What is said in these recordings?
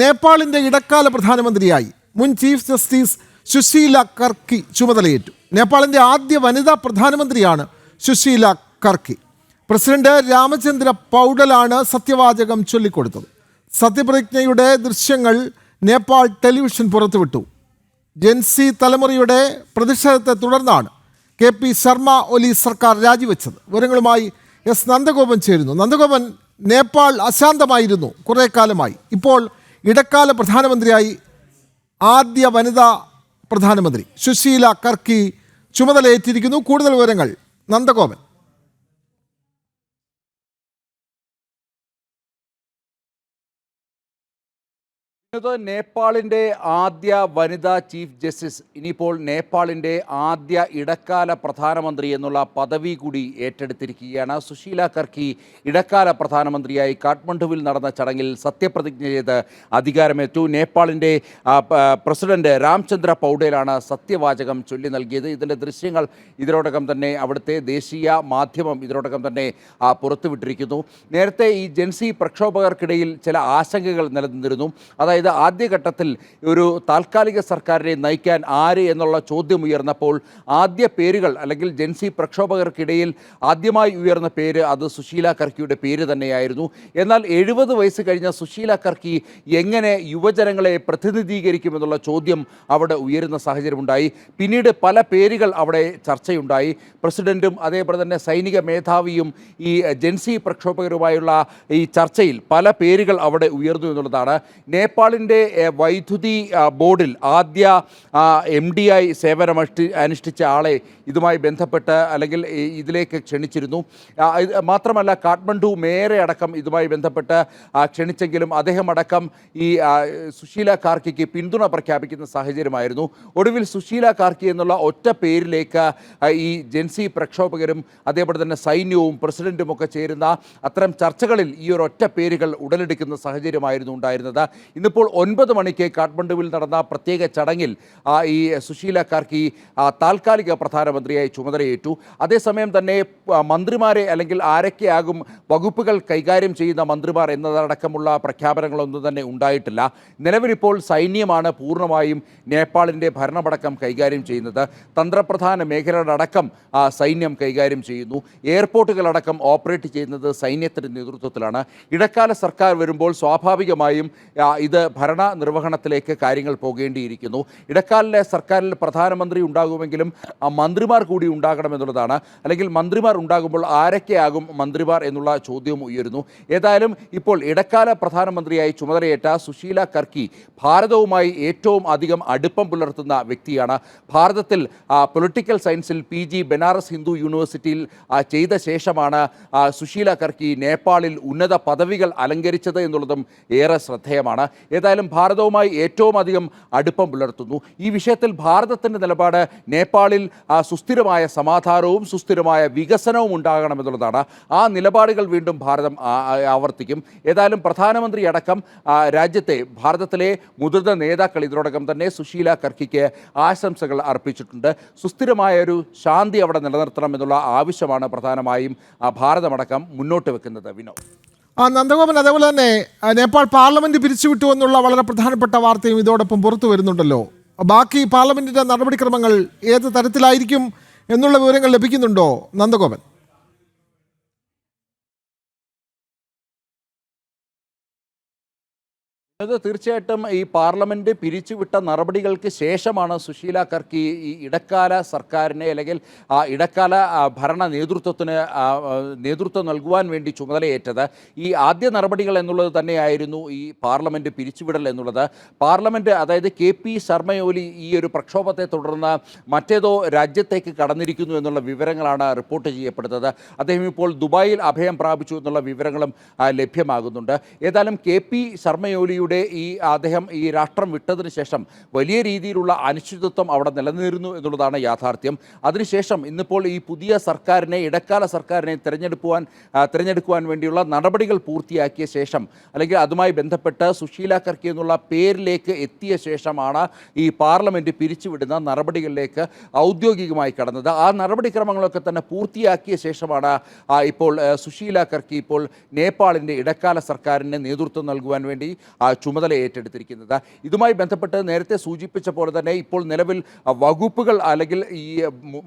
നേപ്പാളിന്റെ ഇടക്കാല പ്രധാനമന്ത്രിയായി മുൻ ചീഫ് ജസ്റ്റിസ് സുശീല കർക്കി ചുമതലയേറ്റു. നേപ്പാളിന്റെ ആദ്യ വനിതാ പ്രധാനമന്ത്രിയാണ് സുശീല കർക്കി. പ്രസിഡന്റ് രാമചന്ദ്ര പൗഡലാണ് സത്യവാചകം ചൊല്ലിക്കൊടുത്തത്. സത്യപ്രതിജ്ഞയുടെ ദൃശ്യങ്ങൾ നേപ്പാൾ ടെലിവിഷൻ പുറത്തുവിട്ടു. ജെൻസി തലമുറയുടെ പ്രതിഷേധത്തെ തുടർന്നാണ് കെ പി ശർമ്മ ഒലി സർക്കാർ രാജിവെച്ചത്. വിവരങ്ങളുമായി എസ് നന്ദഗോപൻ ചേരുന്നു. നന്ദഗോപൻ നേപ്പാൾ അശാന്തമായിരുന്നു കുറേ കാലമായി ഇപ്പോൾ ഇടക്കാല പ്രധാനമന്ത്രിയായി ആദ്യ വനിതാ പ്രധാനമന്ത്രി സുശീല കർക്കി ചുമതലയേറ്റിരിക്കുന്നു. കൂടുതൽ വിവരങ്ങൾ നന്ദഗോപൻ. നേപ്പാളിന്റെ ആദ്യ വനിതാ ചീഫ് ജസ്റ്റിസ് ഇനിയിപ്പോൾ നേപ്പാളിന്റെ ആദ്യ ഇടക്കാല പ്രധാനമന്ത്രി എന്നുള്ള പദവി കൂടി ഏറ്റെടുത്തിരിക്കുകയാണ്. സുശീല കർക്കി ഇടക്കാല പ്രധാനമന്ത്രിയായി കാഠ്മണ്ഡുവിൽ നടന്ന ചടങ്ങിൽ സത്യപ്രതിജ്ഞ ചെയ്ത് അധികാരമേറ്റു. നേപ്പാളിന്റെ പ്രസിഡന്റ് രാംചന്ദ്ര പൗഡേലാണ് സത്യവാചകം ചൊല്ലി നൽകിയത്. ഇതിന്റെ ദൃശ്യങ്ങൾ ഇതിനോടകം തന്നെ അവിടുത്തെ ദേശീയ മാധ്യമം ഇതിനോടകം തന്നെ പുറത്തുവിട്ടിരിക്കുന്നു. നേരത്തെ ഈ ജൻസി പ്രക്ഷോഭകർക്കിടയിൽ ചില ആശങ്കകൾ നിലനിന്നിരുന്നു. അതായത് ആദ്യഘട്ടത്തിൽ ഒരു താൽക്കാലിക സർക്കാരിനെ നയിക്കാൻ ആര് എന്നുള്ള ചോദ്യം ഉയർന്നപ്പോൾ ആദ്യ പേരുകൾ അല്ലെങ്കിൽ ജൻസി പ്രക്ഷോഭകർക്കിടയിൽ ആദ്യമായി ഉയർന്ന പേര് അത് സുശീല കർക്കിയുടെ പേര് തന്നെയായിരുന്നു. എന്നാൽ എഴുപത് വയസ്സ് കഴിഞ്ഞ സുശീല കർക്കി എങ്ങനെ യുവജനങ്ങളെ പ്രതിനിധീകരിക്കുമെന്നുള്ള ചോദ്യം അവിടെ ഉയരുന്ന സാഹചര്യമുണ്ടായി. പിന്നീട് പല പേരുകൾ അവിടെ ചർച്ചയുണ്ടായി. പ്രസിഡന്റും അതേപോലെ തന്നെ സൈനിക മേധാവിയും ഈ ജൻസി പ്രക്ഷോഭകരുമായുള്ള ഈ ചർച്ചയിൽ പല പേരുകൾ അവിടെ ഉയർന്നു എന്നുള്ളതാണ്. നേപ്പാളിന്റെ എഹ്, വൈദ്യുതി ബോർഡിൽ ആദ്യ എം ഡി ആയി സേവനമഷ്ടി അനുഷ്ഠിച്ച ആളെ ഇതുമായി ബന്ധപ്പെട്ട് അല്ലെങ്കിൽ ഇതിലേക്ക് ക്ഷണിച്ചിരുന്നു. മാത്രമല്ല കാഠ്മണ്ഡു മേയറെ അടക്കം ഇതുമായി ബന്ധപ്പെട്ട് ക്ഷണിച്ചെങ്കിലും അദ്ദേഹം അടക്കം ഈ സുശീല കാർക്കിക്ക് പിന്തുണ പ്രഖ്യാപിക്കുന്ന സാഹചര്യമായിരുന്നു. ഒടുവിൽ സുശീല കാർക്കി എന്നുള്ള ഒറ്റ പേരിലേക്ക് ഈ ജൻസി പ്രക്ഷോഭകരും അതേപോലെ തന്നെ സൈന്യവും പ്രസിഡന്റും ഒക്കെ ചേരുന്ന അത്തരം ചർച്ചകളിൽ ഈ ഒരു ഒറ്റ പേരുകൾ ഉടലെടുക്കുന്ന സാഹചര്യമായിരുന്നു ഉണ്ടായിരുന്നത്. ഇന്നിപ്പോൾ ഒൻപത് മണിക്ക് കാഠ്മണ്ഡുവിൽ നടന്ന പ്രത്യേക ചടങ്ങിൽ ഈ സുശീല കാർക്കി താൽക്കാലിക പ്രധാനമന്ത്രിയായി ചുമതലയേറ്റു. അതേസമയം തന്നെ മന്ത്രിമാരെ അല്ലെങ്കിൽ ആരൊക്കെയാകും വകുപ്പുകൾ കൈകാര്യം ചെയ്യുന്ന മന്ത്രിമാർ എന്നതടക്കമുള്ള പ്രഖ്യാപനങ്ങളൊന്നും തന്നെ ഉണ്ടായിട്ടില്ല. നിലവിലിപ്പോൾ സൈന്യമാണ് പൂർണമായും നേപ്പാളിന്റെ ഭരണമടക്കം കൈകാര്യം ചെയ്യുന്നത്. തന്ത്രപ്രധാന മേഖലകളടക്കം സൈന്യം കൈകാര്യം ചെയ്യുന്നു. എയർപോർട്ടുകളടക്കം ഓപ്പറേറ്റ് ചെയ്യുന്നത് സൈന്യത്തിന്റെ നേതൃത്വത്തിലാണ്. ഇടക്കാല സർക്കാർ വരുമ്പോൾ സ്വാഭാവികമായും ഇത് ഭരണ നിർവഹണത്തിലേക്ക് കാര്യങ്ങൾ പോകേണ്ടിയിരിക്കുന്നു. ഇടക്കാലിലെ സർക്കാരിൽ പ്രധാനമന്ത്രി ഉണ്ടാകുമെങ്കിലും മന്ത്രിമാർ കൂടി ഉണ്ടാകണമെന്നുള്ളതാണ് അല്ലെങ്കിൽ മന്ത്രിമാർ ഉണ്ടാകുമ്പോൾ ആരൊക്കെയാകും മന്ത്രിമാർ എന്നുള്ള ചോദ്യവും ഉയരുന്നു. ഏതായാലും ഇപ്പോൾ ഇടക്കാല പ്രധാനമന്ത്രിയായി ചുമതലയേറ്റ സുശീല കർക്കി ഭാരതവുമായി ഏറ്റവും അധികം അടുപ്പം പുലർത്തുന്ന വ്യക്തിയാണ്. ഭാരതത്തിൽ പൊളിറ്റിക്കൽ സയൻസിൽ പി ജി ബനാറസ് ഹിന്ദു യൂണിവേഴ്സിറ്റിയിൽ ചെയ്ത ശേഷമാണ് സുശീല കർക്കി നേപ്പാളിൽ ഉന്നത പദവികൾ അലങ്കരിച്ചത് എന്നുള്ളതും ഏറെ ശ്രദ്ധേയമാണ്. ഏതായാലും ഭാരതവുമായി ഏറ്റവും അധികം അടുപ്പം പുലർത്തുന്നു. ഈ വിഷയത്തിൽ ഭാരതത്തിന്റെ നിലപാട് നേപ്പാളിൽ സുസ്ഥിരമായ സമാധാനവും സുസ്ഥിരമായ വികസനവും ഉണ്ടാകണമെന്നുള്ളതാണ് ആ നിലപാടുകൾ വീണ്ടും ഭാരതം ആവർത്തിക്കും. ഏതായാലും പ്രധാനമന്ത്രി അടക്കം രാജ്യത്തെ ഭാരതത്തിലെ മുതിർന്ന നേതാക്കൾ ഇതിനോടകം തന്നെ സുശീല കർക്കിക്ക് ആശംസകൾ അർപ്പിച്ചിട്ടുണ്ട്. സുസ്ഥിരമായ ഒരു ശാന്തി അവിടെ നിലനിർത്തണം എന്നുള്ള ആവശ്യമാണ് പ്രധാനമായും ഭാരതമടക്കം മുന്നോട്ട് വെക്കുന്നത് വിനോദ്. ആ നന്ദഗോപൻ അതേപോലെ തന്നെ നേപ്പാൾ പാർലമെന്റ് പിരിച്ചുവിട്ടു എന്നുള്ള വളരെ പ്രധാനപ്പെട്ട വാർത്തയും ഇതോടൊപ്പം പുറത്തു വരുന്നുണ്ടല്ലോ. ബാക്കി പാർലമെന്റിന്റെ നടപടിക്രമങ്ങൾ ഏത് തരത്തിലായിരിക്കും എന്നുള്ള വിവരങ്ങൾ ലഭിക്കുന്നുണ്ടോ നന്ദഗോപൻ? അത് തീർച്ചയായിട്ടും ഈ പാർലമെന്റ് പിരിച്ചുവിട്ട നടപടികൾക്ക് ശേഷമാണ് സുശീല കർക്കി ഈ ഇടക്കാല സർക്കാരിനെ അല്ലെങ്കിൽ ആ ഇടക്കാല ഭരണ നേതൃത്വത്തിന് നേതൃത്വം നൽകുവാൻ വേണ്ടി ചുമതലയേറ്റത്. ഈ ആദ്യ നടപടികൾ എന്നുള്ളത് തന്നെയായിരുന്നു ഈ പാർലമെന്റ് പിരിച്ചുവിടൽ എന്നുള്ളത്. പാർലമെന്റ് അതായത് കെ പി ശർമ്മയോലി ഈ ഒരു പ്രക്ഷോഭത്തെ തുടർന്ന് മറ്റേതോ രാജ്യത്തേക്ക് കടന്നിരിക്കുന്നു എന്നുള്ള വിവരങ്ങളാണ് റിപ്പോർട്ട് ചെയ്യപ്പെടുന്നത്. അദ്ദേഹം ഇപ്പോൾ ദുബായിൽ അഭയം പ്രാപിച്ചു എന്നുള്ള വിവരങ്ങളും ലഭ്യമാകുന്നുണ്ട്. ഏതായാലും കെ പി ശർമ്മയോലിയുടെ ഈ അദ്ദേഹം ഈ രാഷ്ട്രം വിട്ടതിന് ശേഷം വലിയ രീതിയിലുള്ള അനിശ്ചിതത്വം അവിടെ നിലനിന്നിരുന്നു എന്നുള്ളതാണ് യാഥാർത്ഥ്യം. അതിനുശേഷം ഇന്നിപ്പോൾ ഈ പുതിയ സർക്കാരിനെ ഇടക്കാല സർക്കാരിനെ തിരഞ്ഞെടുക്കുവാൻ തിരഞ്ഞെടുക്കുവാൻ വേണ്ടിയുള്ള നടപടികൾ പൂർത്തിയാക്കിയ ശേഷം അല്ലെങ്കിൽ അതുമായി ബന്ധപ്പെട്ട് സുശീല കർക്കി എന്നുള്ള പേരിലേക്ക് എത്തിയ ശേഷമാണ് ഈ പാർലമെന്റ് പിരിച്ചുവിടുന്ന നടപടികളിലേക്ക് ഔദ്യോഗികമായി കടന്നത്. ആ നടപടിക്രമങ്ങളൊക്കെ തന്നെ പൂർത്തിയാക്കിയ ശേഷമാണ് ഇപ്പോൾ സുശീല കർക്കി ഇപ്പോൾ നേപ്പാളിന്റെ ഇടക്കാല സർക്കാരിന് നേതൃത്വം നൽകുവാൻ വേണ്ടി ചുമതല ഏറ്റെടുത്തിരിക്കുന്നത്. ഇതുമായി ബന്ധപ്പെട്ട് നേരത്തെ സൂചിപ്പിച്ച പോലെ തന്നെ ഇപ്പോൾ നിലവിൽ വകുപ്പുകൾ അല്ലെങ്കിൽ ഈ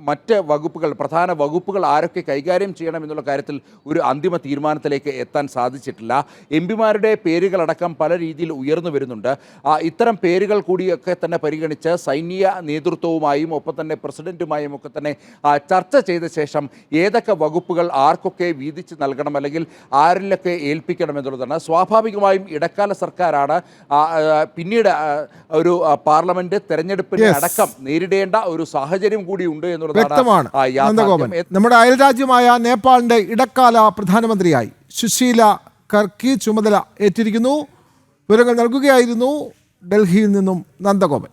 മറ്റ് വകുപ്പുകൾ പ്രധാന വകുപ്പുകൾ ആരൊക്കെ കൈകാര്യം ചെയ്യണം എന്നുള്ള കാര്യത്തിൽ ഒരു അന്തിമ തീരുമാനത്തിലേക്ക് എത്താൻ സാധിച്ചിട്ടില്ല. എം പിമാരുടെ പേരുകളടക്കം പല രീതിയിൽ ഉയർന്നു വരുന്നുണ്ട്. ഇത്തരം പേരുകൾ കൂടിയൊക്കെ തന്നെ പരിഗണിച്ച് സൈനിക നേതൃത്വവുമായും ഒപ്പം തന്നെ പ്രസിഡന്റുമായും ഒക്കെ തന്നെ ചർച്ച ചെയ്ത ശേഷം ഏതൊക്കെ വകുപ്പുകൾ ആർക്കൊക്കെ വീതിച്ച് നൽകണം അല്ലെങ്കിൽ ആരിലൊക്കെ ഏൽപ്പിക്കണം എന്നുള്ളതാണ്. സ്വാഭാവികമായും ഇടക്കാല സർക്കാരാണ് ആ, പിന്നീട് ഒരു പാർലമെന്റ് തെരഞ്ഞെടുപ്പിനെ അടക്കം നേരിടേണ്ട ഒരു സാഹചര്യം കൂടി ഉണ്ട് എന്നുള്ളതാണ് നമ്മുടെ അയൽരാജ്യമായ നേപ്പാളിന്റെ ഇടക്കാല പ്രധാനമന്ത്രിയായി സുശീല കർക്കി ചുമതല ഏറ്റിരിക്കുന്നു. വിവരങ്ങൾ നൽകുകയായിരുന്നു ഡൽഹിയിൽ നിന്നും നന്ദഗോപൻ.